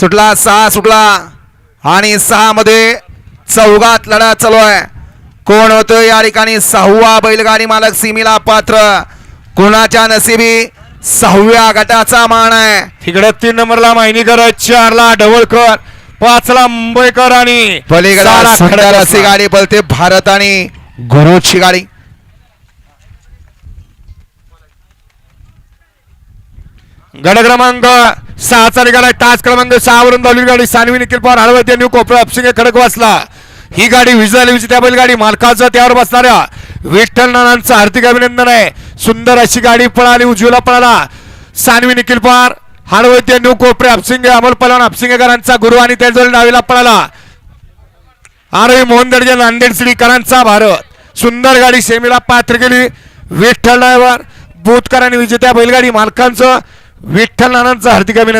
सुटला सहा सुटला. आणि सहा मध्ये चौघात लढा चालू आहे. कोण होतं या ठिकाणी? सहावा बैलगाडी मालक सीमेला पात्र. कोणाच्या नशिबी सहाव्या गटाचा मान आहे? तिकडे तीन नंबरला मायनीकर चारला ढवळकर पाचला मुंबईकर आणि पलीकडे गाडी पळते भारत आणि गुरुची गाडी. गड क्रमांक सहाचा निघाला तास क्रमांक सहा वरून धावली गाडी सानवी निखिल पवार हळवती न्यू कोपरा अपसिंग खडक वाचला. ही गाडी विजय त्या बैलगाडी मालकाचं त्यावर बसणाऱ्या विठ्ठल नानांचं हार्दिक अभिनंदन आहे. सुंदर अशी गाडी पळाली उजवीला पळाला. सानवी निखिल पवार हळवते न्यू कोपरे अपसिंग अमोल पलवान अपसिंगकरांचा गुरु आणि त्याजवळ डावीला पळाला. आरोही मोहन दर्जे नांदेड श्रीकरांचा भारत. सुंदर गाडी सेमीला पात्र केली. विठ्ठल ड्रायव्हर बोतकर आणि विजेत्या बैलगाडी मालकांचं विठ्ठल नानांचं हार्दिक अभिनंदन.